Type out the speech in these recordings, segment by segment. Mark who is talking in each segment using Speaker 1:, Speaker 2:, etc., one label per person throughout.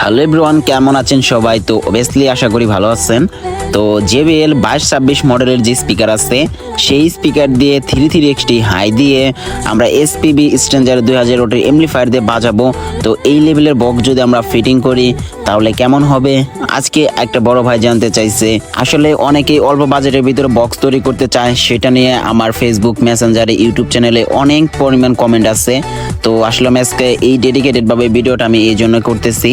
Speaker 1: Hello everyone কেমন আছেন সবাই? তো অবভিয়াসলি আশা করি ভালো আছেন। তো জেবিএল বাইশ ছাব্বিশ মডেলের যে স্পিকার আছে, সেই স্পিকার দিয়ে থ্রি থ্রি এক্সটি হাই দিয়ে আমরা এসপিবি স্ট্রেঞ্জার দুই হাজার ওটের এমপ্লিফায়ার দিয়ে বাজাবো। তো এই লেভেলের বক্স যদি আমরা ফিটিং করি, তাহলে কেমন হবে? আজকে একটা বড় ভাই জানতে চাইছে, আসলে অনেকেই অল্প বাজেটের ভিতরে বক্স তৈরি করতে চায়, সেটা নিয়ে আমার ফেসবুক মেসেঞ্জারে ইউটিউব চ্যানেলে অনেক পরিমাণ কমেন্ট আছে। তো আসলে আমি এই ডেডিকেটেড ভাবে ভিডিওটা আমি এই জন্য করতেছি,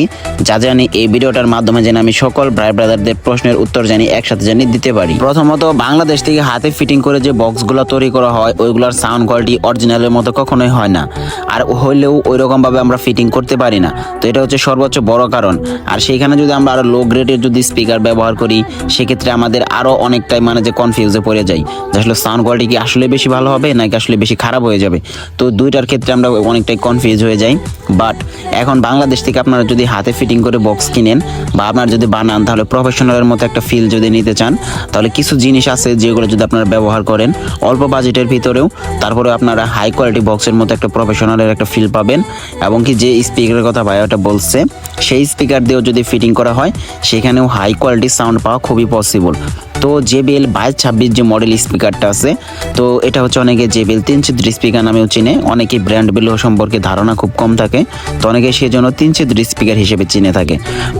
Speaker 1: যা জানি এই ভিডিওটার মাধ্যমে যেন আমি সকল ভাই ব্রাদারদের প্রশ্নের উত্তর জানি। একসাথে জানি দিতে পারি। প্রথমত, বাংলাদেশ থেকে হাতে ফিটিং করে যে বক্সগুলো তৈরি করা হয়, ওইগুলোর সাউন্ড কোয়ালিটি অরিজিনালের মতো কখনোই হয় না। আর হইলেও ওই রকম ভাবে আমরা ফিটিং করতে পারি না। তো এটা হচ্ছে সর্বোচ্চ বড় কারণ। আর সেইখানে যদি আমরা আরও লো গ্রেডের যদি স্পিকার ব্যবহার করি, সেক্ষেত্রে আমাদের আরও অনেকটাই মানে যে কনফিউজে পড়ে যাই। যে আসলে সাউন্ড কোয়ালিটি কি আসলে বেশি ভালো হবে, নাকি আসলে বেশি খারাপ হয়ে যাবে? তো দুইটার ক্ষেত্রে আমরা অনেকটাই কনফিউজ হয়ে যাই। বাট এখন বাংলাদেশ থেকে আপনারা যদি হাতে ফিটিং করে বক্স কিনেন, বা আপনারা যদি বানান, তাহলে প্রফেশনালের মতো একটা ফিল যদি নিতে চান, তাহলে কিছু জিনিস আছে যেগুলো যদি আপনারা ব্যবহার করেন অল্প বাজেটের ভিতরেও তারপরে আপনারা হাই কোয়ালিটি বক্সের মতো একটা প্রফেশনালের একটা ফিল পাবেন এবং কি যে স্পিকারের কথা ভাইয়াটা বলছে, সেই স্পিকার দিয়েও যদি ফিটিং করা হয়, সেখানেও হাই কোয়ালিটি সাউন্ড পাওয়া খুবই পসিবল তো জেবিএল বাইশ ছাব্বিশ যে মডেল স্পিকারটা আছে, তো এটা হচ্ছে অনেকে জেবিএল তিন ছিদ্র স্পিকার নামেও চিনে, অনেকে ব্র্যান্ড বিলো সম্পর্কে ধারণা খুব কম থাকে, তো অনেকে সেজন্য তিন ছিদ্র স্পিকার হিসেবে চিনে থাকে।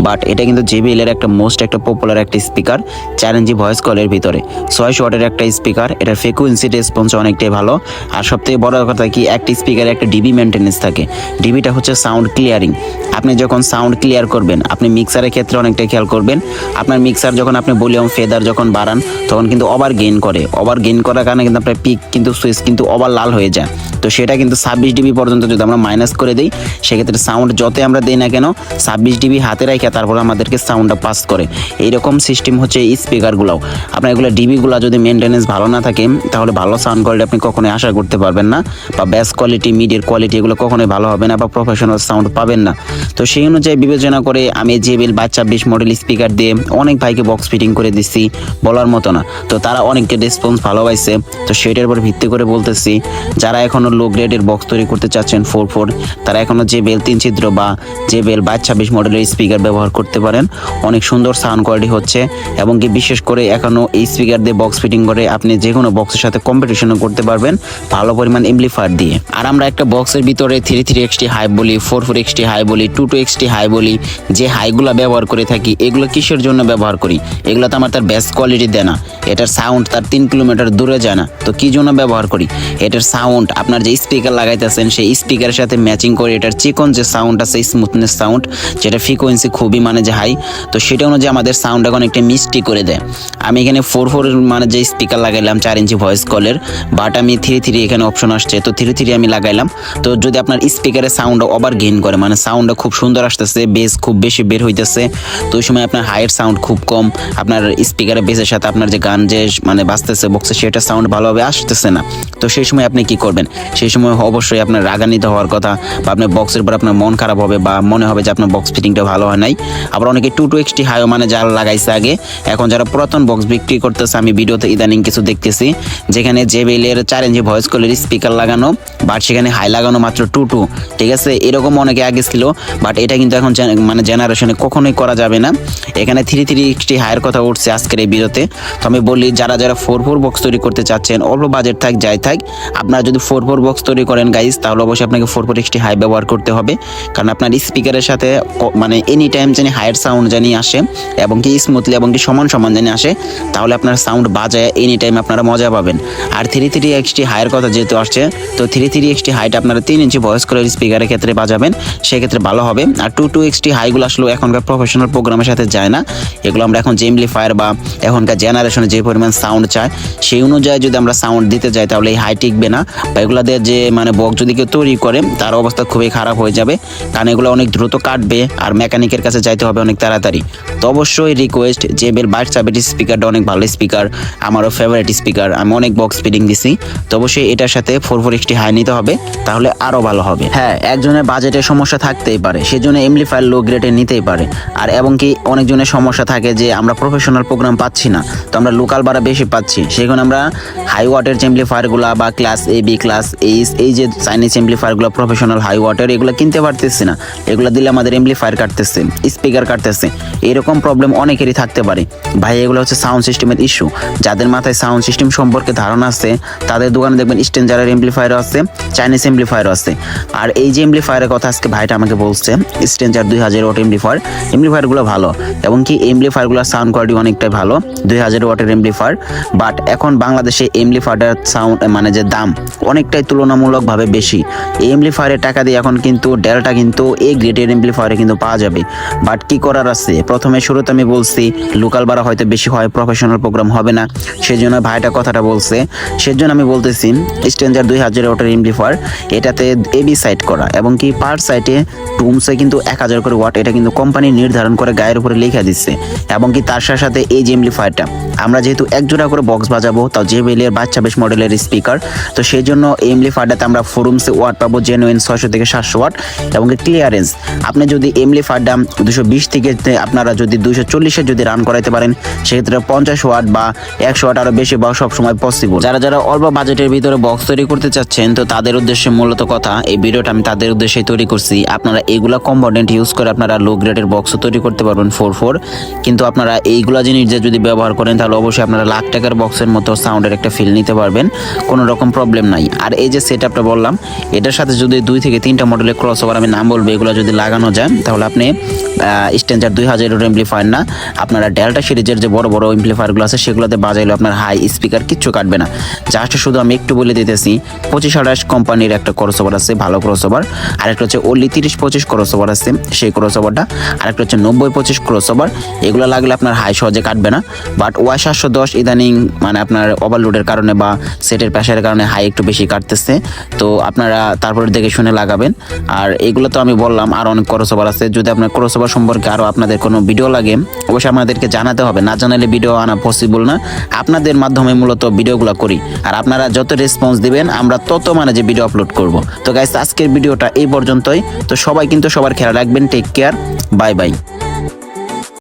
Speaker 1: বাট এটা কিন্তু জেবিএল এর একটা মোস্ট একটা পপুলার একটা স্পিকার চ্যালেঞ্জি ভয়েস কলের ভিতরে। ছয়শো ওয়াটের একটা স্পিকার এটার ফ্রিকুয়েন্সি রেসপন্স অনেকটাই ভালো আর সবথেকে বড় কথা কি, একটা স্পিকারে একটা ডিবি মেনটেন্যান্স থাকে। ডিবিটা হচ্ছে সাউন্ড ক্লিয়ারিং আপনি যখন সাউন্ড ক্লিয়ার করবেন, আপনি মিক্সারের ক্ষেত্রে অনেকটাই খেয়াল করবেন। আপনার মিক্সার যখন আপনি ভলিউম ফেদার যখন বাড়ান, তখন কিন্তু ওভার গেইন করে। ওভার গেইন করার কারণে কিন্তু আপনার পিক কিন্তু সুইচ কিন্তু ওভার লাল হয়ে যায়। তো সেটা কিন্তু ছাব্বিশ ডিবি পর্যন্ত যদি আমরা মাইনাস করে দিই, সেক্ষেত্রে সাউন্ড যতই আমরা দিই না কেন, ছাব্বিশ ডিবি হাতে রাখে তারপর আমাদেরকে সাউন্ডটা পাস করে। এইরকম সিস্টেম হচ্ছে স্পিকারগুলোও আপনার এগুলো ডিবিগুলো যদি মেনটেনেন্স ভালো না থাকে, তাহলে ভালো সাউন্ড কোয়ালিটি আপনি কখনোই আশা করতে পারবেন না বা ব্যাস কোয়ালিটি মিডিয়ার কোয়ালিটি এগুলো কখনোই ভালো হবে না বা প্রফেশনাল সাউন্ড পাবেন না। তো সেই অনুযায়ী বিবেচনা করে আমি জেবিল বা ছাব্বিশ মডেল স্পিকার দিয়ে অনেক ভাইকে বক্স ফিটিং করে দিচ্ছি বলার মতো না। তো তারা অনেককে রেসপন্স ভালো পাইছে তো সেটার উপর ভিত্তি করে বলতেছি, যারা এখনও লো গ্রেডের বক্স তৈরি করতে চাচ্ছেন ফোর ফোর তারা এখনও যে বেল তিন ছিদ্র বা যে বেল বাইশ ছাব্বিশ মডেলের স্পিকার ব্যবহার করতে পারেন। অনেক সুন্দর সাউন্ড কোয়ালিটি হচ্ছে এবং কি বিশেষ করে এখনও এই স্পিকার দিয়ে বক্স ফিটিং করে আপনি যে কোনো বক্সের সাথে কম্পিটিশনও করতে পারবেন। ভালো পরিমাণ এমপ্লিফায়ার দিয়ে। আর আমরা একটা বক্সের ভিতরে থ্রি থ্রি এক্সটি হাই বলি ফোর ফোর এক্সটি হাই বলি টু টু এক্সটি হাই বলি, যে হাইগুলো ব্যবহার করে থাকি, এগুলো কিসের জন্য ব্যবহার করি? এগুলো তো আমার তার বেস্ট কোয়ালিটি দেয় না। এটার সাউন্ড তার তিন কিলোমিটার দূরে যায় না। তো কী জন্য ব্যবহার করি? এটার সাউন্ড আপনার যে স্পিকার লাগাইতেছেন, সেই স্পিকারের সাথে ম্যাচিং করে এটার চিকন যে সাউন্ড আছে স্মুথনেস সাউন্ড যেটা ফ্রিকোয়েন্সি খুবই মানে যে হাই তো সেটা অনুযায়ী আমাদের সাউন্ড এখন একটা মিষ্টি করে দেয়। আমি এখানে ফোর ফোর মানে যে স্পিকার লাগাইলাম, চার ইঞ্চি ভয়েস কলের বাট আমি থ্রি থ্রি এখানে অপশন আসছে। তো থ্রি থ্রি আমি লাগাইলাম। তো যদি আপনার স্পিকারের সাউন্ড ওভার গেইন করে মানে সাউন্ডটা খুব সুন্দর আসতেছে বেস খুব বেশি বের হইতেছে, তো ওই সময় আপনার হাইয়ের সাউন্ড খুব কম, আপনার স্পিকারের বেসের সাথে আপনার যে গান যে মানে বাজতেছে বক্সে সেটা সাউন্ড ভালোভাবে আসতেছে না। তো সেই সময় আপনি কি করবেন? সেই সময় অবশ্যই আপনার রাগান্বিত হওয়ার কথা, বা আপনার বক্সের উপর আপনার মন খারাপ হবে, বা মনে হবে যে আপনার বক্স ফিটিংটা ভালো হয় নাই। আবার অনেকে টু টু এক্সটি হাইও মানে যারা লাগাইছে আগে, এখন যারা পুরাতন বক্স বিক্রি করতেছে, আমি ভিডিওতে ইদানিং কিছু দেখতেছি, যেখানে জেবেলের চার ইঞ্চি ভয়েস কলের স্পিকার লাগানো। বাট সেখানে হাই লাগানো মাত্র টু টু ঠিক আছে? এরকম অনেকে আগে ছিল বাট এটা কিন্তু এখন মানে জেনারেশনে কখনোই করা যাবে না। এখানে থ্রি থ্রি এক্সটি হাইয়ের কথা উঠছে আজকের এই ভিডিওতে তো আমি বলি, যারা যারা ফোর ফোর বক্স তৈরি করতে চাচ্ছেন, অল্প বাজেট থাক, যাই থাক, আপনারা যদি ফোর ফোর বক্স তৈরি করেন গাইজ তাহলে অবশ্যই আপনাকে ফোর ফোর এক্সটি হাই ব্যবহার করতে হবে। কারণ আপনার স্পিকারের সাথে মানে এনি টাইম জানি হায়ার সাউন্ড জানি আসে, এবং কি স্মুথলি এবং কি সমান সমান জানি আসে, তাহলে আপনার সাউন্ড বাজায় এনি টাইম আপনারা মজা পাবেন। আর থ্রি থ্রি এক্সটি হাইয়ের কথা যেহেতু আসছে, তো থ্রি থ্রি এক্সটি হাইটা আপনারা তিন ইঞ্চি ভয়েস কলের স্পিকারের ক্ষেত্রে বাজাবেন, সেক্ষেত্রে ভালো হবে। আর টু টু এক্সটি হাইগুলো আসলে এখনকার প্রফেশনাল প্রোগ্রামের সাথে যায় না। এগুলো আমরা এখন জেমলি ফায়ার বা এখনকার জেনারেশনে যে পরিমাণ সাউন্ড চায়, সেই অনুযায়ী যদি আমরা সাউন্ড দিতে যাই, তাহলে এই হাই টিকবে না। বা এগুলো যে মানে বক যদি কেউ তৈরি করে, তার অবস্থা খুবই খারাপ হয়ে যাবে। কারণ এগুলো অনেক দ্রুত কাটবে আর মেকানিকের কাছে যাইতে হবে অনেক তাড়াতাড়ি। তো অবশ্যই রিকোয়েস্ট যে বেল বাইট সাবেটি স্পিকারটা অনেক ভালো স্পিকার আমারও ফেভারিট স্পিকার আমি অনেক বক্স ফিটিং দিছি। তো অবশ্যই এটার সাথে ফোর ফোর এক্সটি হাই নিতে হবে, তাহলে আরও ভালো হবে। হ্যাঁ একজনের বাজেটের সমস্যা থাকতেই পারে, সেজন্য এমপ্লিফায়ার লো গ্রেডে নিতেই পারে। আর এবং কি অনেকজনের সমস্যা থাকে যে আমরা প্রফেশনাল প্রোগ্রাম পাচ্ছি না, তো আমরা লোকাল ভাড়া বেশি পাচ্ছি। সেখানে আমরা হাই ওয়াটের এমপ্লিফায়ারগুলো বা class A B class H এই যে চাইনিজ এমপ্লিফায়ারগুলো প্রফেশনাল হাই ওয়াটের এগুলো কিনতে পারতেছি না। এগুলো দিলে আমাদের এমপ্লিফায়ার কাটতেছে স্পিকার কাটতেছে। এরকম প্রবলেম অনেকেরই থাকতে পারে। ভাই, এগুলো হচ্ছে সাউন্ড সিস্টেমের ইস্যু যাদের মাথায় সাউন্ড সিস্টেম সম্পর্কে ধারণা আছে, তাদের দোকানে দেখবেন স্টেঞ্জারের এমপ্লিফায়ারও আছে। চাইনিজ এমপ্লিফায়ারও আছে। আর এই যে এমপ্লিফায়ারের কথা আজকে ভাইটা আমাকে বলছে স্টেঞ্জার দুই হাজার ওয়াট এমপ্লিফায়ার এমপ্লিফায়ারগুলো ভালো। এবং কি এমপ্লিফায়ারগুলোর সাউন্ড কোয়ালিটি অনেকটাই ভালো, দুই হাজার ওয়াটের এমপ্লিফায়ার বাট এখন বাংলাদেশে এমপ্লিফায়ারের সাউন্ড মানে যে দাম অনেকটাই তুলনামূলকভাবে বেশি। এই এমপ্লিফায়ারের টাকা দিয়ে এখন কিন্তু ডেলটা কিন্তু এই গ্রেডের এমপ্লিফায়ারে কিন্তু পাওয়া যাবে। বাট কি করার আছে? প্রথমে শুরুতে আমি বলছি লোকাল ভাড়া হয়তো বেশি হয় প্রফেশনাল প্রোগ্রাম হবে না। সেজন্য ভাইটা কথাটা বলছে, সেজন্য আমি বলতেছি স্টেঞ্জার দুই হাজার ওয়াটের এমপ্লিফায়ার এটাতে এবি সাইট করা এবং কি পার সাইটে টুমসে কিন্তু এক হাজার করে ওয়াট এটা কিন্তু কোম্পানি নির্ধারণ করে গায়ের উপরে লিখে দিচ্ছে। এবং কি তার সাথে সাথে এই যে এমপ্লিফায়ারটা আমরা যেহেতু এক জোড়া করে বক্স বাজাবো তাও যে বেলের বাচ্চা বেশ মডেলের স্পিকার তো সেই জন্য এমপ্লিফায়ারটাতে আমরা ফোরুমসে ওয়াট পাবো জেনুইন ছয়শো থেকে সাতশো ওয়াট এবং ক্লিয়ারেন্স আপনি যদি এমপ্লিফায়ারটা দুশো বিশ থেকে আপনারা যদি দুশো চল্লিশে যদি রান করাইতে পারেন, সেক্ষেত্রে পঞ্চাশ ওয়াট বা একশো ওয়াট আরও বেশি বা সবসময় পসিবল যারা যারা অল্প বাজেটের ভিতরে বক্স তৈরি করতে চাচ্ছেন, তো তাদের উদ্দেশ্যে মূলত কথা, এই ভিডিওটা আমি তাদের উদ্দেশ্যে তৈরি করছি। আপনারা এইগুলা কম্পোনেন্ট ইউজ করে আপনারা লো গ্রেডের বক্সও তৈরি করতে পারবেন ফোর ফোর কিন্তু আপনারা এইগুলা জিনিস যে যদি ব্যবহার করেন, তাহলে অবশ্যই আপনারা লাখ টাকার বক্সের মতো সাউন্ডের একটা ফিল নিতে পারবেন। কোনো রকম প্রবলেম নাই। আর এই যে সেট আপটা বললাম, এটার সাথে যদি দুই থেকে তিনটা মডেলের ক্রস ওভার আমি নাম বলব, এগুলো যদি লাগানো যায়, তাহলে আপনি স্টেঞ্জার দুই হাজারের এমপ্লিফায়ার না, আপনারা ডেল্টা সিরিজের যে বড় বড় এমপ্লিফায়ারগুলো আছে, সেগুলোতে বাজাইলে আপনার হাই স্পিকার কিচ্ছু কাটবে না। জাস্ট শুধু আমি একটু বলে দিতেছি, পঁচিশ আঠাশ কোম্পানির একটা ক্রস ওভার আছে, ভালো ক্রস ওভার আরেকটা হচ্ছে ওনলি তিরিশ পঁচিশ ক্রস ওভার আছে, সেই ক্রস ওভারটা আরেকটা হচ্ছে নব্বই পঁচিশ ক্রস ওভার এগুলো লাগলে আপনার হাই সহজে কাটবে না। বাট ওয়াই সাতশো দশ ইদানিং মানে আপনার ওভারলোডের কারণে বা সেটের প্রেশারের কারণে হাই একটু বেশি কাটতেছে। তো আপনারা তারপরে দেখে শুনে লাগাবেন। আর এগুলো তো আমি বললাম, আর অনেক ক্রস ওভার আছে। যদি আপনার ক্রস ওভার সম্পর্কে আরও আপনাদের কোনো ভিডিও লাগে, অবশ্যই আমাদেরকে জানাতে হবে। না জানালে ভিডিও আনা পসিবল না। আপনাদের মাধ্যমে মূলত ভিডিওগুলো করি। আর আপনারা যত রেসপন্স দিবেন, আমরা তত মানে যে ভিডিও আপলোড করব। তো গাইস আজকের ভিডিওটা এই পর্যন্তই। তো সবাই কিন্তু সবার খেয়াল রাখবেন টেক কেয়ার বাই বাই